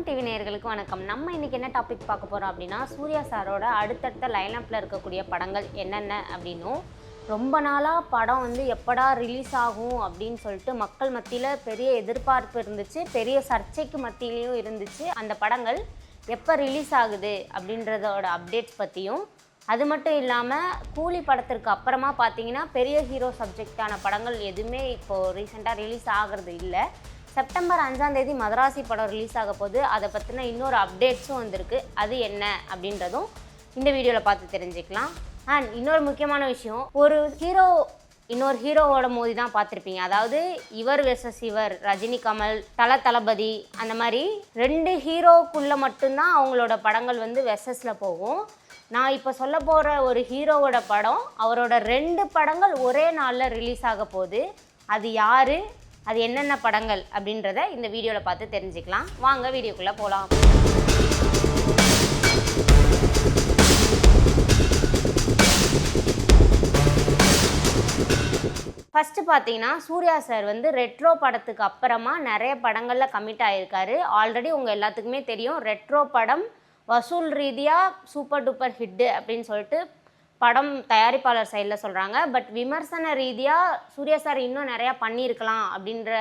வணக்கம் டிவி நேயர்களுக்கு வணக்கம். நம்ம இன்றைக்கி என்ன டாபிக் பார்க்க போகிறோம் அப்படின்னா சூர்யா சாரோட அடுத்தடுத்த லைனப்பில் இருக்கக்கூடிய படங்கள் என்னென்ன அப்படின்னும். ரொம்ப நாளாக படம் வந்து எப்படா ரிலீஸ் ஆகும் அப்படின்னு சொல்லிட்டு மக்கள் மத்தியில் பெரிய எதிர்பார்ப்பு இருந்துச்சு. பெரிய சர்ச்சைக்கு மத்தியிலையும் இருந்துச்சு. அந்த படங்கள் எப்போ ரிலீஸ் ஆகுது அப்படின்றதோட அப்டேட்ஸ் பற்றியும் அது மட்டும் இல்லாமல் கூலி படத்திற்கு அப்புறமா பார்த்தீங்கன்னா பெரிய ஹீரோ சப்ஜெக்டான படங்கள் எதுவுமே இப்போது ரீசெண்டாக ரிலீஸ் ஆகிறது இல்லை. செப்டம்பர் அஞ்சாம் தேதி மதராசி படம் ரிலீஸ் ஆக போது அதை பற்றின இன்னொரு அப்டேட்ஸும் வந்திருக்கு. அது என்ன அப்படின்றதும் இந்த வீடியோவில் பார்த்து தெரிஞ்சுக்கலாம். அண்ட் இன்னொரு முக்கியமான விஷயம் ஒரு ஹீரோ இன்னொரு ஹீரோவோட மோதி தான் பார்த்துருப்பீங்க. அதாவது இவர் வெர்சஸ் இவர் ரஜினி கமல் தல தளபதி அந்த மாதிரி ரெண்டு ஹீரோக்குள்ளே மட்டும்தான் அவங்களோட படங்கள் வந்து வெர்சஸில் போகும். நான் இப்போ சொல்ல போகிற ஒரு ஹீரோவோட படம் அவரோட ரெண்டு படங்கள் ஒரே நாளில் ரிலீஸ் ஆக போகுது. அது யார்? அது என்னென்ன படங்கள் அப்படின்றத இந்த வீடியோவில் பார்த்து தெரிஞ்சுக்கலாம். வாங்க வீடியோக்குள்ளே போகலாம் ஃபஸ்ட்டு பார்த்தீங்கன்னா சூர்யா சார் வந்து ரெட்ரோ படத்துக்கு அப்புறமா நிறைய படங்களில் கமிட் ஆகியிருக்காரு ஆல்ரெடி உங்கள் எல்லாத்துக்குமே தெரியும் ரெட்ரோ படம் வசூல் ரீதியாக சூப்பர் டூப்பர் ஹிட்டு அப்படின்னு சொல்லிட்டு படம் தயாரிப்பாளர் சைடில் சொல்கிறாங்க பட் விமர்சன ரீதியாக சூர்யா சார் இன்னும் நிறையா பண்ணியிருக்கலாம் அப்படின்ற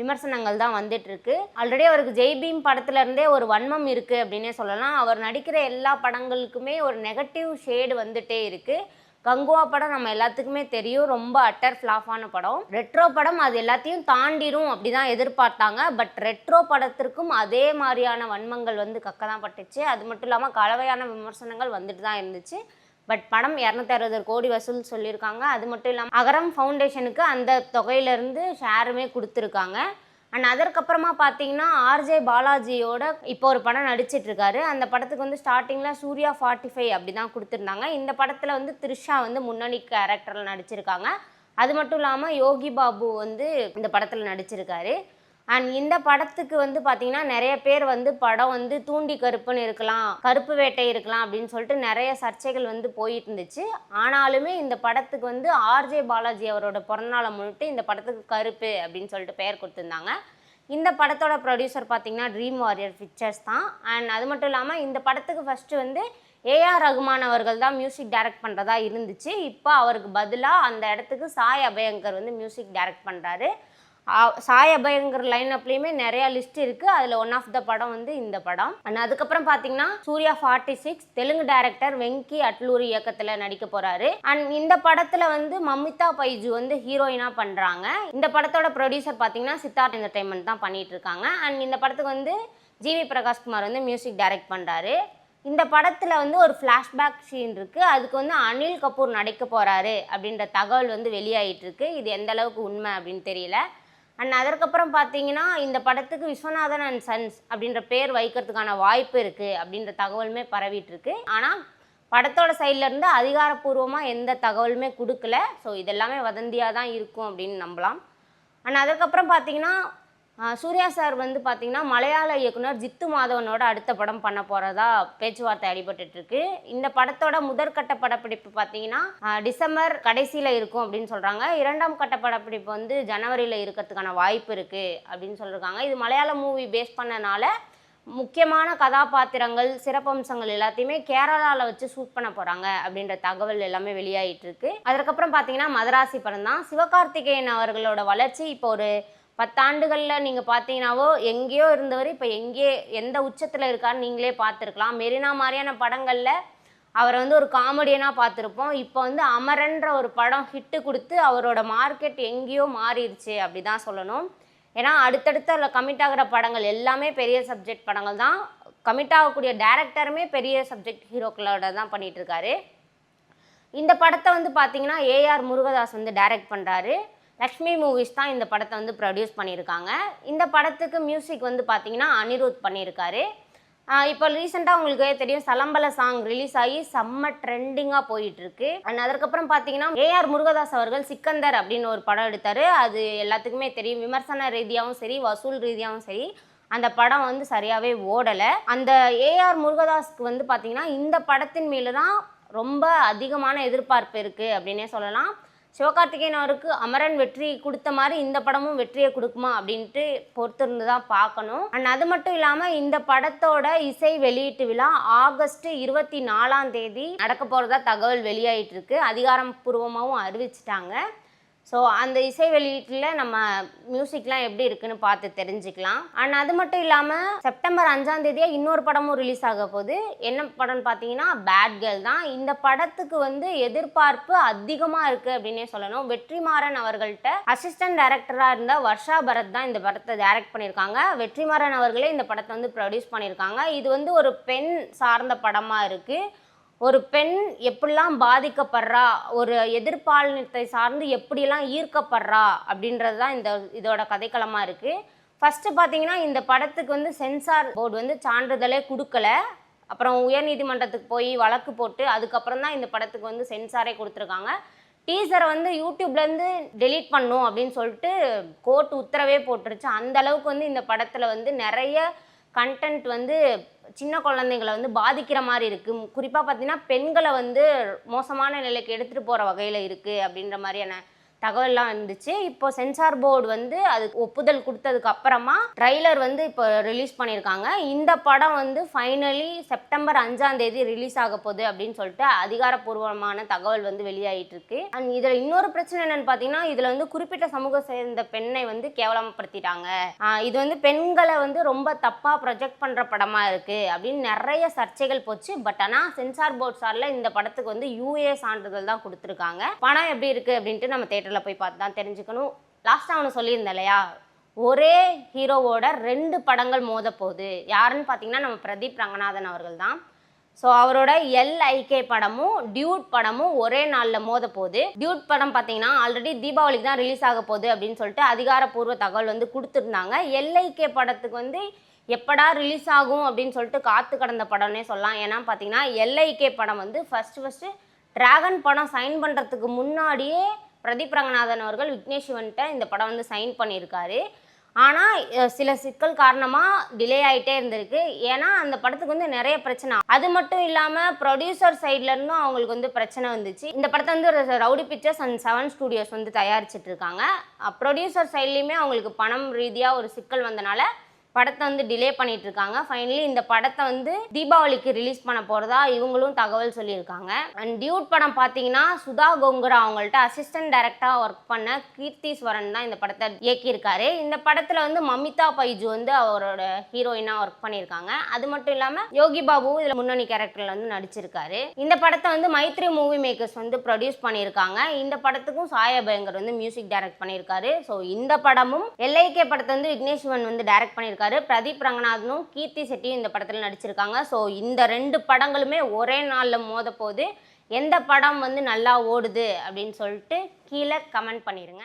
விமர்சனங்கள் தான் வந்துட்டுருக்கு. ஆல்ரெடி அவருக்கு ஜெய்பீம் படத்துலேருந்தே ஒரு வன்மம் இருக்குது அப்படின்னே சொல்லலாம். அவர் நடிக்கிற எல்லா படங்களுக்குமே ஒரு நெகட்டிவ் ஷேடு வந்துட்டே இருக்குது கங்குவா படம் நம்ம எல்லாத்துக்குமே தெரியும். ரொம்ப அட்டர் ஃப்ளாஃபான படம். ரெட்ரோ படம் அது எல்லாத்தையும் தாண்டிடும் அப்படி தான் எதிர்பார்த்தாங்க. பட் ரெட்ரோ படத்திற்கும் அதே மாதிரியான வன்மங்கள் வந்து கக்க தான் பட்டுச்சு. அது மட்டும் இல்லாமல் கலவையான விமர்சனங்கள் வந்துட்டு தான் இருந்துச்சு. பட் படம் இரநூத்தி அறுபது கோடி வசூல் சொல்லியிருக்காங்க. அது மட்டும் இல்லாமல் அகரம் ஃபவுண்டேஷனுக்கு அந்த தொகையிலேருந்து ஷேருமே கொடுத்துருக்காங்க. அண்ட் அதற்கப்புறமா பார்த்தீங்கன்னா ஆர்ஜே பாலாஜியோட இப்போ ஒரு படம் நடிச்சிட்ருக்காரு. அந்த படத்துக்கு வந்து ஸ்டார்டிங்கில் சூர்யா ஃபார்ட்டி ஃபைவ் அப்படி தான் கொடுத்துருந்தாங்க. இந்த படத்தில் வந்து த்ரிஷா வந்து முன்னணி கேரக்டரில் நடிச்சிருக்காங்க. அது மட்டும் இல்லாமல் யோகி பாபு வந்து இந்த படத்தில் நடிச்சிருக்காரு. அண்ட் இந்த படத்துக்கு வந்து பார்த்தீங்கன்னா நிறைய பேர் வந்து படம் வந்து தூண்டி கருப்புன்னு இருக்கலாம் கருப்பு வேட்டை இருக்கலாம் அப்படின்னு சொல்லிட்டு நிறைய சர்ச்சைகள் வந்து போயிட்டு இருந்துச்சு. ஆனாலுமே இந்த படத்துக்கு வந்து ஆர்ஜே பாலாஜி அவரோட பிறந்தநாளை முன்னிட்டு இந்த படத்துக்கு கருப்பு அப்படின்னு சொல்லிட்டு பெயர் கொடுத்துருந்தாங்க. இந்த படத்தோட ப்ரொடியூசர் பார்த்தீங்கன்னா ட்ரீம் வாரியர் பிக்சர்ஸ் தான். அண்ட் அது மட்டும் இல்லாமல் இந்த படத்துக்கு ஃபஸ்ட்டு வந்து ஏஆர் ரகுமான் அவர்கள் தான் மியூசிக் டைரக்ட் பண்ணுறதா இருந்துச்சு. இப்போ அவருக்கு பதிலாக அந்த இடத்துக்கு சாய் அபயங்கர் வந்து மியூசிக் டைரக்ட் பண்ணுறாரு ஆ- சாய் லைன் அப்லேயுமே நிறைய லிஸ்ட் இருக்கு. அதில் ஒன் ஆஃப் த படம் வந்து இந்த படம். அண்ட் அதுக்கப்புறம் பார்த்தீங்கன்னா Suriya forty six Telugu director Venky Atluri இயக்கத்தில் நடிக்க போறாரு. அண்ட் இந்த படத்தில் வந்து மமிதா பைஜு வந்து ஹீரோயினாக பண்ணுறாங்க இந்த படத்தோட ப்ரொடியூசர் பாத்தீங்கன்னா சித்தார்த் என்டர்டைன்மெண்ட் தான் பண்ணிட்டு இருக்காங்க. அண்ட் இந்த படத்துக்கு வந்து ஜிவி பிரகாஷ்குமார் வந்து மியூசிக் டைரக்ட் பண்ணுறாரு இந்த படத்தில் வந்து ஒரு ஃப்ளாஷ்பேக் சீன் இருக்குது அதுக்கு வந்து அனில் கபூர் நடிக்க போகிறாரு அப்படின்ற தகவல் வந்து வெளியாயிட்டு இருக்கு. இது எந்த அளவுக்கு உண்மை அப்படின்னு தெரியல. அண்ட் அதற்கப்புறம் பார்த்தீங்கன்னா இந்த படத்துக்கு விஸ்வநாதன் அண்ட் சன்ஸ் அப்படின்ற பேர் வைக்கிறதுக்கான வாய்ப்பு இருக்குது அப்படின்ற தகவலுமே பரவிட்டு இருக்கு ஆனால் படத்தோட சைட்லேருந்து அதிகாரப்பூர்வமாக எந்த தகவலுமே கொடுக்கல. ஸோ இதெல்லாமே வதந்தியாக தான் இருக்கும் அப்படின்னு நம்பலாம். அண்ட் அதுக்கப்புறம் பார்த்தீங்கன்னா சூர்யா சார் வந்து பார்த்தீங்கன்னா மலையாள இயக்குனர் ஜித்து மாதவனோட அடுத்த படம் பண்ண போகிறதா பேச்சுவார்த்தை அடிபட்டுட்டு இருக்கு இந்த படத்தோட முதற்கட்ட படப்பிடிப்பு பார்த்தீங்கன்னா டிசம்பர் கடைசியில் இருக்கும் அப்படின்னு சொல்கிறாங்க இரண்டாம் கட்ட படப்பிடிப்பு வந்து ஜனவரியில் இருக்கிறதுக்கான வாய்ப்பு இருக்குது அப்படின்னு சொல்லியிருக்காங்க இது மலையாள மூவி பேஸ் பண்ணனால முக்கியமான கதாபாத்திரங்கள் சிறப்பம்சங்கள் எல்லாத்தையுமே கேரளாவில் வச்சு ஷூட் பண்ண போகிறாங்க அப்படின்ற தகவல் எல்லாமே வெளியாகிட்டு இருக்கு அதுக்கப்புறம் பார்த்தீங்கன்னா மதராசி படம் தான் சிவகார்த்திகேயன் அவர்களோட வளர்ச்சி இப்போ ஒரு பத்தாண்டுகளில் நீங்கள் பார்த்தீங்கன்னாவோ எங்கேயோ இருந்தவர் இப்போ எங்கே எந்த உச்சத்தில் இருக்காருன்னு நீங்களே பார்த்துருக்கலாம் மெரினா மாதிரியான படங்களில் அவரை வந்து ஒரு காமெடியனாக பார்த்துருப்போம் இப்போ வந்து அமரன்ற ஒரு படம் ஹிட்டு கொடுத்து அவரோட மார்க்கெட் எங்கேயோ மாறிடுச்சு அப்படி தான் சொல்லணும். ஏன்னா அடுத்தடுத்து அதில் கமிட் ஆகிற படங்கள் எல்லாமே பெரிய சப்ஜெக்ட் படங்கள் தான். கமிட் ஆகக்கூடிய டேரக்டருமே பெரிய சப்ஜெக்ட் ஹீரோக்களோட தான் பண்ணிகிட்ருக்காரு இந்த படத்தை வந்து பார்த்தீங்கன்னா ஏஆர் முருகதாஸ் வந்து டைரக்ட் பண்ணுறாரு லக்ஷ்மி மூவிஸ் தான் இந்த படத்தை வந்து ப்ரொடியூஸ் பண்ணியிருக்காங்க. இந்த படத்துக்கு மியூசிக் வந்து பார்த்தீங்கன்னா அனிருத் பண்ணியிருக்காரு. இப்போ ரீசெண்டாக உங்களுக்கு தெரியும் சலம்பல சாங் ரிலீஸ் ஆகி செம்ம ட்ரெண்டிங்காக போயிட்டுருக்கு. அண்ட் அதற்கப்புறம் பார்த்தீங்கன்னா ஏஆர் முருகதாஸ் அவர்கள் சிக்கந்தர் அப்படின்னு ஒரு படம் எடுத்தார். அது எல்லாத்துக்குமே தெரியும். விமர்சன ரீதியாகவும் சரி வசூல் ரீதியாகவும் சரி அந்த படம் வந்து சரியாகவே ஓடலை. அந்த ஏஆர் முருகதாஸ்க்கு வந்து பார்த்தீங்கன்னா இந்த படத்தின் மேலே தான் ரொம்ப அதிகமான எதிர்பார்ப்பு இருக்குது அப்படின்னே சொல்லலாம். சிவகார்த்திகேயன் அவருக்கு அமரன் வெற்றி கொடுத்த மாதிரி இந்த படமும் வெற்றியை கொடுக்குமா அப்படின்ட்டு பொறுத்திருந்து தான் பார்க்கணும். அண்ட் அது மட்டும் இல்லாமல் இந்த படத்தோட இசை வெளியீட்டு விழா ஆகஸ்ட் இருபத்தி நாலாம் தேதி நடக்க போகிறதா தகவல் வெளியாயிட்டு இருக்கு. அதிகாரப்பூர்வமாகவும் அறிவிச்சிட்டாங்க. ஸோ அந்த இசை வெளியீட்டில் நம்ம மியூசிக்லாம் எப்படி இருக்குன்னு பார்த்து தெரிஞ்சுக்கலாம். அண்ட் அது மட்டும் இல்லாமல் செப்டம்பர் அஞ்சாம் தேதியாக இன்னொரு படமும் ரிலீஸ் ஆக போகுது. என்ன படம்னு பார்த்தீங்கன்னா பேட் கேர்ள் தான். இந்த படத்துக்கு வந்து எதிர்பார்ப்பு அதிகமாக இருக்குது அப்படின்னே சொல்லணும். வெற்றிமாறன் அவர்கள்ட்ட அசிஸ்டன்ட் டைரக்டராக இருந்த வர்ஷா பரத் தான் இந்த படத்தை டைரக்ட் பண்ணியிருக்காங்க. வெற்றிமாறன் அவர்களே இந்த படத்தை வந்து ப்ரொடியூஸ் பண்ணியிருக்காங்க. இது வந்து ஒரு பெண் சார்ந்த படமாக இருக்குது ஒரு பெண் எப்படிலாம் பாதிக்கப்படுறா ஒரு எதிர்பாலினத்தை சார்ந்து எப்படியெல்லாம் ஈர்க்கப்படுறா அப்படின்றது தான் இந்த இதோட கதைக்களமாக இருக்குது ஃபஸ்ட்டு பார்த்தீங்கன்னா இந்த படத்துக்கு வந்து சென்சார் போர்டு வந்து சான்றிதழே கொடுக்கல. அப்புறம் உயர்நீதிமன்றத்துக்கு போய் வழக்கு போட்டு அதுக்கப்புறம் தான் இந்த படத்துக்கு வந்து சென்சாரே கொடுத்துருக்காங்க. டீசரை வந்து யூடியூப்லேருந்து டெலீட் பண்ணும் அப்படின்னு சொல்லிட்டு கோர்ட் உத்தரவே போட்டுருச்சு. அந்த அளவுக்கு வந்து இந்த படத்தில் வந்து நிறைய கண்டென்ட் வந்து சின்ன குழந்தைங்களை வந்து பாதிக்கிற மாதிரி இருக்குது குறிப்பாக பார்த்தீங்கன்னா பெண்களை வந்து மோசமான நிலைக்கு எடுத்துகிட்டு போகிற வகையில் இருக்குது அப்படின்ற மாதிரியான தகவல்லாம் இருந்துச்சு. இப்போ சென்சார் போர்டு வந்து அதுக்கு ஒப்புதல் கொடுத்ததுக்கு அப்புறமா ட்ரைலர் வந்து இப்போ ரிலீஸ் பண்ணியிருக்காங்க. இந்த படம் வந்து ஃபைனலி செப்டம்பர் அஞ்சாம் தேதி ரிலீஸ் ஆக போகுது அப்படின்னு சொல்லிட்டு அதிகாரப்பூர்வமான தகவல் வந்து வெளியாகிட்டு இருக்கு அண்ட் இதில் இன்னொரு பிரச்சனை என்னன்னு பார்த்தீங்கன்னா இதில் வந்து குறிப்பிட்ட சமூகம் சேர்ந்த பெண்ணை வந்து கேவலப்படுத்திட்டாங்க. இது வந்து பெண்களை வந்து ரொம்ப தப்பாக ப்ரொஜெக்ட் பண்ணுற படமாக இருக்குது அப்படின்னு நிறைய சர்ச்சைகள் போச்சு. பட் ஆனால் சென்சார் போர்ட் சார்ல இந்த படத்துக்கு வந்து யூஏ சான்றிதழ் தான் கொடுத்துருக்காங்க. படம் எப்படி இருக்குது அப்படின்ட்டு நம்ம தேட்டர் தேட்டரில் போய் பார்த்து தான் தெரிஞ்சுக்கணும். லாஸ்ட்டாக அவனை சொல்லியிருந்தேன் இல்லையா? ஒரே ஹீரோவோட ரெண்டு படங்கள் மோத போகுது யாருன்னு பார்த்தீங்கன்னா நம்ம பிரதீப் ரங்கநாதன் அவர்கள் தான். ஸோ அவரோட எல்ஐகே படமும் டியூட் படமும் ஒரே நாளில் மோத போகுது டியூட் படம் பார்த்தீங்கன்னா ஆல்ரெடி தீபாவளிக்கு தான் ரிலீஸ் ஆக போகுது அப்படின்னு சொல்லிட்டு அதிகாரப்பூர்வ தகவல் வந்து கொடுத்துருந்தாங்க. எல்ஐகே படத்துக்கு வந்து எப்படா ரிலீஸ் ஆகும் அப்படின்னு சொல்லிட்டு காத்து கடந்த படம்னே சொல்லலாம். ஏன்னா பார்த்தீங்கன்னா எல்ஐகே படம் வந்து ஃபஸ்ட்டு ஃபஸ்ட்டு ட்ராகன் படம் சைன் பண்ணுறதுக்கு முன்னாடியே பிரதீப் ரங்கநாதன் அவர்கள் விக்னேஷ் சிவன்கிட்ட இந்த படம் வந்து சைன் பண்ணியிருக்காரு. ஆனால் சில சிக்கல் காரணமாக டிலே ஆகிட்டே இருந்திருக்கு. ஏன்னா அந்த படத்துக்கு வந்து நிறைய பிரச்சனை. அது மட்டும் இல்லாமல் ப்ரொடியூசர் சைட்லேருந்தும் அவங்களுக்கு வந்து பிரச்சனை வந்துச்சு. இந்த படத்தை வந்து ஒரு Rowdy Pictures and Seven Studios வந்து தயாரிச்சிட்டு இருக்காங்க. ப்ரொடியூசர் சைட்லேயுமே அவங்களுக்கு பணம் ரீதியாக ஒரு சிக்கல் வந்தனால படத்தை வந்து டிலே பண்ணிட்டு இருக்காங்க ஃபைனலி இந்த படத்தை வந்து தீபாவளிக்கு ரிலீஸ் பண்ண போகிறதா இவங்களும் தகவல் சொல்லியிருக்காங்க. அண்ட் டியூட் படம் பார்த்தீங்கன்னா சுதா கோங்குரா அவங்கள்ட்ட அசிஸ்டன்ட் டைரக்டராக ஒர்க் பண்ண கீர்த்திஸ்வரன் தான் இந்த படத்தை இயக்கியிருக்காரு. இந்த படத்தில் வந்து மமிதா பைஜு வந்து அவரோட ஹீரோயினாக ஒர்க் பண்ணியிருக்காங்க. அது மட்டும் இல்லாமல் யோகி பாபுவும் இதில் முன்னணி கேரக்டரில் வந்து நடிச்சிருக்காரு. இந்த படத்தை வந்து மைத்ரி மூவி மேக்கர்ஸ் வந்து ப்ரொடியூஸ் பண்ணியிருக்காங்க. இந்த படத்துக்கும் சாய பயங்கர் வந்து மியூசிக் டைரக்ட் பண்ணியிருக்காரு. ஸோ இந்த படமும் எல்ஐகே படத்தை வந்து விக்னேஷ்வன் வந்து டைரக்ட் பண்ணியிருக்காரு. பிரதீப் ரங்கநாதனும் கீர்த்தி செட்டியும் இந்த படத்தில் நடிச்சிருக்காங்க. ஸோ இந்த ரெண்டு படங்களுமே ஒரே நாளில் மோத போது எந்த படம் வந்து நல்லா ஓடுது அப்படின்னு சொல்லிட்டு கீழே கமெண்ட் பண்ணிடுங்க